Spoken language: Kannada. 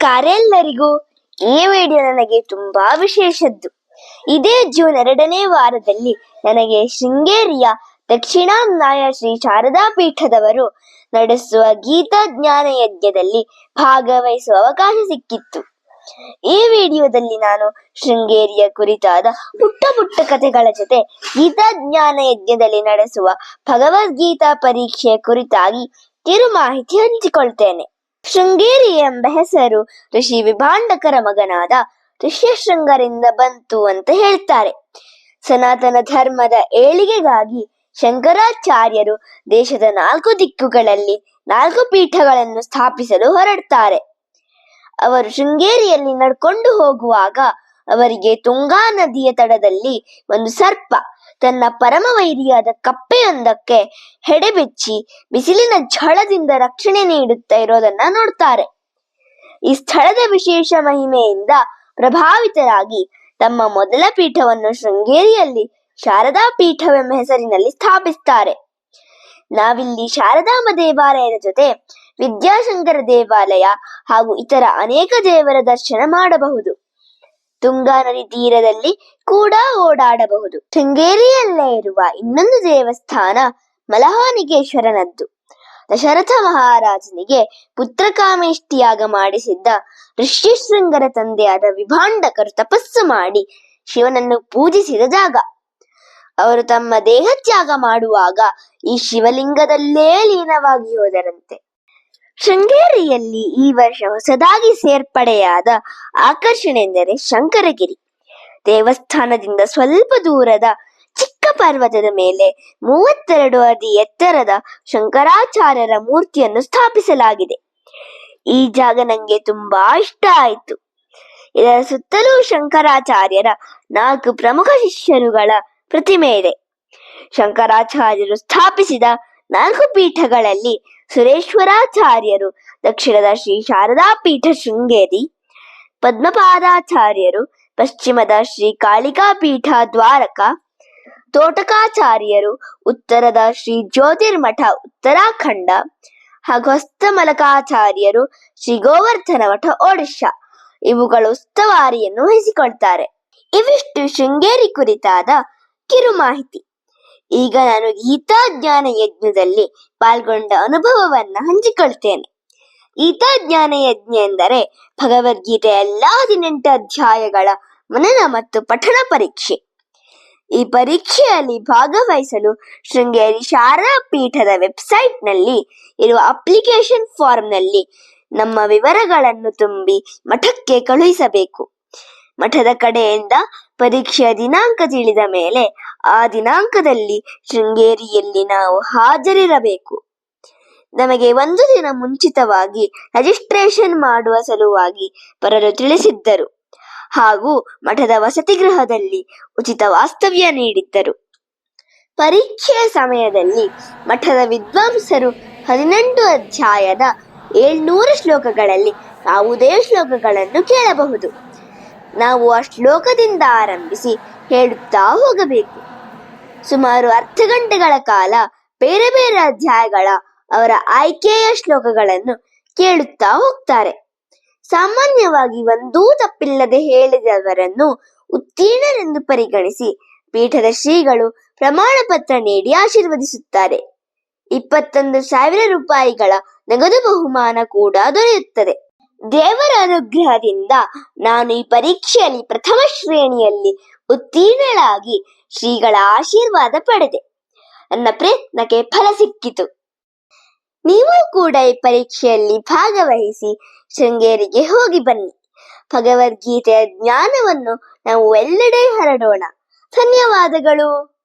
ನಮಸ್ಕಾರ ಎಲ್ಲರಿಗೂ ಈ ವಿಡಿಯೋ ನನಗೆ ತುಂಬಾ ವಿಶೇಷದ್ದು. ಇದೇ ಜೂನ್ ಎರಡನೇ ವಾರದಲ್ಲಿ ನನಗೆ ಶೃಂಗೇರಿಯ ದಕ್ಷಿಣಾಮ್ನಾಯ ಶ್ರೀ ಶಾರದಾ ಪೀಠದವರು ನಡೆಸುವ ಗೀತಾ ಜ್ಞಾನ ಯಜ್ಞದಲ್ಲಿ ಭಾಗವಹಿಸುವ ಅವಕಾಶ ಸಿಕ್ಕಿತ್ತು. ಈ ವಿಡಿಯೋದಲ್ಲಿ ನಾನು ಶೃಂಗೇರಿಯ ಕುರಿತಾದ ಪುಟ್ಟ ಪುಟ್ಟ ಕಥೆಗಳ ಜೊತೆ ಗೀತಾ ಜ್ಞಾನ ಯಜ್ಞದಲ್ಲಿ ನಡೆಸುವ ಭಗವದ್ಗೀತಾ ಪರೀಕ್ಷೆಯ ಕುರಿತಾಗಿ ಕಿರು ಮಾಹಿತಿ ಹಂಚಿಕೊಳ್ತೇನೆ. ಶೃಂಗೇರಿ ಎಂಬ ಹೆಸರು ಋಷಿ ವಿಭಾಂಡಕರ ಮಗನಾದ ಋಷ್ಯಶೃಂಗರಿಂದ ಬಂತು ಅಂತ ಹೇಳ್ತಾರೆ. ಸನಾತನ ಧರ್ಮದ ಏಳಿಗೆಗಾಗಿ ಶಂಕರಾಚಾರ್ಯರು ದೇಶದ ನಾಲ್ಕು ದಿಕ್ಕುಗಳಲ್ಲಿ ನಾಲ್ಕು ಪೀಠಗಳನ್ನು ಸ್ಥಾಪಿಸಲು ಹೊರಡ್ತಾರೆ. ಅವರು ಶೃಂಗೇರಿಯಲ್ಲಿ ನಡ್ಕೊಂಡು ಹೋಗುವಾಗ ಅವರಿಗೆ ತುಂಗಾ ನದಿಯ ತಡದಲ್ಲಿ ಒಂದು ಸರ್ಪ ತನ್ನ ಪರಮವೈರಿಯಾದ ಕಪ್ಪೆಯೊಂದಕ್ಕೆ ಹೆಡೆಬಿಚ್ಚಿ ಬಿಸಿಲಿನ ಝಳದಿಂದ ರಕ್ಷಣೆ ನೀಡುತ್ತಾ ಇರೋದನ್ನ ನೋಡ್ತಾರೆ. ಈ ಸ್ಥಳದ ವಿಶೇಷ ಮಹಿಮೆಯಿಂದ ಪ್ರಭಾವಿತರಾಗಿ ತಮ್ಮ ಮೊದಲ ಪೀಠವನ್ನು ಶೃಂಗೇರಿಯಲ್ಲಿ ಶಾರದಾ ಪೀಠವೆಂಬ ಹೆಸರಿನಲ್ಲಿ ಸ್ಥಾಪಿಸ್ತಾರೆ. ನಾವಿಲ್ಲಿ ಶಾರದಾಂಬ ದೇವಾಲಯದ ಜೊತೆ ವಿದ್ಯಾಶಂಕರ ದೇವಾಲಯ ಹಾಗೂ ಇತರ ಅನೇಕ ದೇವರ ದರ್ಶನ ಮಾಡಬಹುದು. ತುಂಗಾ ನದಿ ತೀರದಲ್ಲಿ ಕೂಡ ಓಡಾಡಬಹುದು. ಶೃಂಗೇರಿಯಲ್ಲೇ ಇರುವ ಇನ್ನೊಂದು ದೇವಸ್ಥಾನ ಮಲಹಾನಿಕೇಶ್ವರನದ್ದು. ದಶರಥ ಮಹಾರಾಜನಿಗೆ ಪುತ್ರಕಾಮೇಷ್ಟಿಯಾಗ ಮಾಡಿಸಿದ್ದ ಋಷ್ಯಶೃಂಗರ ತಂದೆಯಾದ ವಿಭಾಂಡಕರು ತಪಸ್ಸು ಮಾಡಿ ಶಿವನನ್ನು ಪೂಜಿಸಿದ ಜಾಗ. ಅವರು ತಮ್ಮ ದೇಹ ತ್ಯಾಗ ಮಾಡುವಾಗ ಈ ಶಿವಲಿಂಗದಲ್ಲೇ ಲೀನವಾಗಿ ಹೋದರಂತೆ. ಶೃಂಗೇರಿಯಲ್ಲಿ ಈ ವರ್ಷ ಹೊಸದಾಗಿ ಸೇರ್ಪಡೆಯಾದ ಆಕರ್ಷಣೆ ಎಂದರೆ ಶಂಕರಗಿರಿ. ದೇವಸ್ಥಾನದಿಂದ ಸ್ವಲ್ಪ ದೂರದ ಚಿಕ್ಕ ಪರ್ವತದ ಮೇಲೆ ಮೂವತ್ತೆರಡು ಅಡಿ ಎತ್ತರದ ಶಂಕರಾಚಾರ್ಯರ ಮೂರ್ತಿಯನ್ನು ಸ್ಥಾಪಿಸಲಾಗಿದೆ. ಈ ಜಾಗ ನಂಗೆ ತುಂಬಾ ಇಷ್ಟ ಆಯಿತು. ಇದರ ಸುತ್ತಲೂ ಶಂಕರಾಚಾರ್ಯರ ನಾಲ್ಕು ಪ್ರಮುಖ ಶಿಷ್ಯರುಗಳ ಪ್ರತಿಮೆ ಇದೆ. ಶಂಕರಾಚಾರ್ಯರು ಸ್ಥಾಪಿಸಿದ ನಾಲ್ಕು ಪೀಠಗಳಲ್ಲಿ ಸುರೇಶ್ವರಾಚಾರ್ಯರು, ದಕ್ಷಿಣದ ಶ್ರೀ ಶಾರದಾ ಪೀಠ ಶೃಂಗೇರಿ, ಪದ್ಮಪಾದಾಚಾರ್ಯರು, ಪಶ್ಚಿಮದ ಶ್ರೀ ಕಾಳಿಕಾ ಪೀಠ ದ್ವಾರಕ, ತೋಟಕಾಚಾರ್ಯರು, ಉತ್ತರದ ಶ್ರೀ ಜ್ಯೋತಿರ್ಮಠ ಉತ್ತರಾಖಂಡ, ಹಾಗೂ ಹಸ್ತಮಲಕಾಚಾರ್ಯರು ಶ್ರೀ ಗೋವರ್ಧನ ಮಠ ಒಡಿಶಾ. ಇವುಗಳು ಉಸ್ತವಾರಿಯನ್ನು ವಹಿಸಿಕೊಳ್ತಾರೆ. ಇವಿಷ್ಟು ಶೃಂಗೇರಿ ಕುರಿತಾದ ಕಿರು ಮಾಹಿತಿ ಈಗ ನಾನು ಗೀತಾ ಜ್ಞಾನ ಯಜ್ಞದಲ್ಲಿ ಪಾಲ್ಗೊಂಡ ಅನುಭವವನ್ನ ಹಂಚಿಕೊಳ್ತೇನೆ. ಗೀತಾ ಜ್ಞಾನ ಯಜ್ಞ ಎಂದರೆ ಭಗವದ್ಗೀತೆಯ ಎಲ್ಲಾ ಹದಿನೆಂಟು ಅಧ್ಯಾಯಗಳ ಮನನ ಮತ್ತು ಪಠಣ ಪರೀಕ್ಷೆ. ಈ ಪರೀಕ್ಷೆಯಲ್ಲಿ ಭಾಗವಹಿಸಲು ಶೃಂಗೇರಿ ಶಾರದಾ ಪೀಠದ ವೆಬ್ಸೈಟ್ನಲ್ಲಿ ಇರುವ ಅಪ್ಲಿಕೇಶನ್ ಫಾರ್ಮ್ನಲ್ಲಿ ನಮ್ಮ ವಿವರಗಳನ್ನು ತುಂಬಿ ಮಠಕ್ಕೆ ಕಳುಹಿಸಬೇಕು. ಮಠದ ಕಡೆಯಿಂದ ಪರೀಕ್ಷೆಯ ದಿನಾಂಕ ತಿಳಿದ ಮೇಲೆ ಆ ದಿನಾಂಕದಲ್ಲಿ ಶೃಂಗೇರಿಯಲ್ಲಿ ನಾವು ಹಾಜರಿರಬೇಕು. ನಮಗೆ ಒಂದು ದಿನ ಮುಂಚಿತವಾಗಿ ರಿಜಿಸ್ಟ್ರೇಷನ್ ಮಾಡುವ ಸಲುವಾಗಿ ಬರಲು ತಿಳಿಸಿದ್ದರು. ಹಾಗೂ ಮಠದ ವಸತಿ ಗೃಹದಲ್ಲಿ ಉಚಿತ ವಾಸ್ತವ್ಯ ನೀಡಿದ್ದರು. ಪರೀಕ್ಷೆಯ ಸಮಯದಲ್ಲಿ ಮಠದ ವಿದ್ವಾಂಸರು ಹದಿನೆಂಟು ಅಧ್ಯಾಯದ ಏಳ್ನೂರು ಶ್ಲೋಕಗಳಲ್ಲಿ ಯಾವುದೇ ಶ್ಲೋಕಗಳನ್ನು ಕೇಳಬಹುದು. ನಾವು ಆ ಶ್ಲೋಕದಿಂದ ಆರಂಭಿಸಿ ಹೇಳುತ್ತಾ ಹೋಗಬೇಕು. ಸುಮಾರು ಅರ್ಧ ಗಂಟೆಗಳ ಕಾಲ ಬೇರೆ ಬೇರೆ ಅಧ್ಯಾಯಗಳ ಅವರ ಆಯ್ಕೆಯ ಶ್ಲೋಕಗಳನ್ನು ಕೇಳುತ್ತಾ ಹೋಗ್ತಾರೆ. ಸಾಮಾನ್ಯವಾಗಿ ಒಂದೂ ತಪ್ಪಿಲ್ಲದೆ ಹೇಳಿದವರನ್ನು ಉತ್ತೀರ್ಣರೆಂದು ಪರಿಗಣಿಸಿ ಪೀಠದ ಶ್ರೀಗಳು ಪ್ರಮಾಣ ಪತ್ರ ನೀಡಿ ಆಶೀರ್ವದಿಸುತ್ತಾರೆ. ಇಪ್ಪತ್ತೊಂದು ಸಾವಿರ ರೂಪಾಯಿಗಳ ನಗದು ಬಹುಮಾನ ಕೂಡ ದೊರೆಯುತ್ತದೆ. ದೇವರ ಅನುಗ್ರಹದಿಂದ ನಾನು ಈ ಪರೀಕ್ಷೆಯಲ್ಲಿ ಪ್ರಥಮ ಶ್ರೇಣಿಯಲ್ಲಿ ಉತ್ತೀರ್ಣಳಾಗಿ ಶ್ರೀಗಳ ಆಶೀರ್ವಾದ ಪಡೆದೆ. ನನ್ನ ಪ್ರಯತ್ನಕ್ಕೆ ಫಲ ಸಿಕ್ಕಿತು. ನೀವು ಕೂಡ ಈ ಪರೀಕ್ಷೆಯಲ್ಲಿ ಭಾಗವಹಿಸಿ ಶೃಂಗೇರಿಗೆ ಹೋಗಿ ಬನ್ನಿ. ಭಗವದ್ಗೀತೆಯ ಜ್ಞಾನವನ್ನು ನಾವು ಎಲ್ಲೆಡೆ ಹರಡೋಣ. ಧನ್ಯವಾದಗಳು.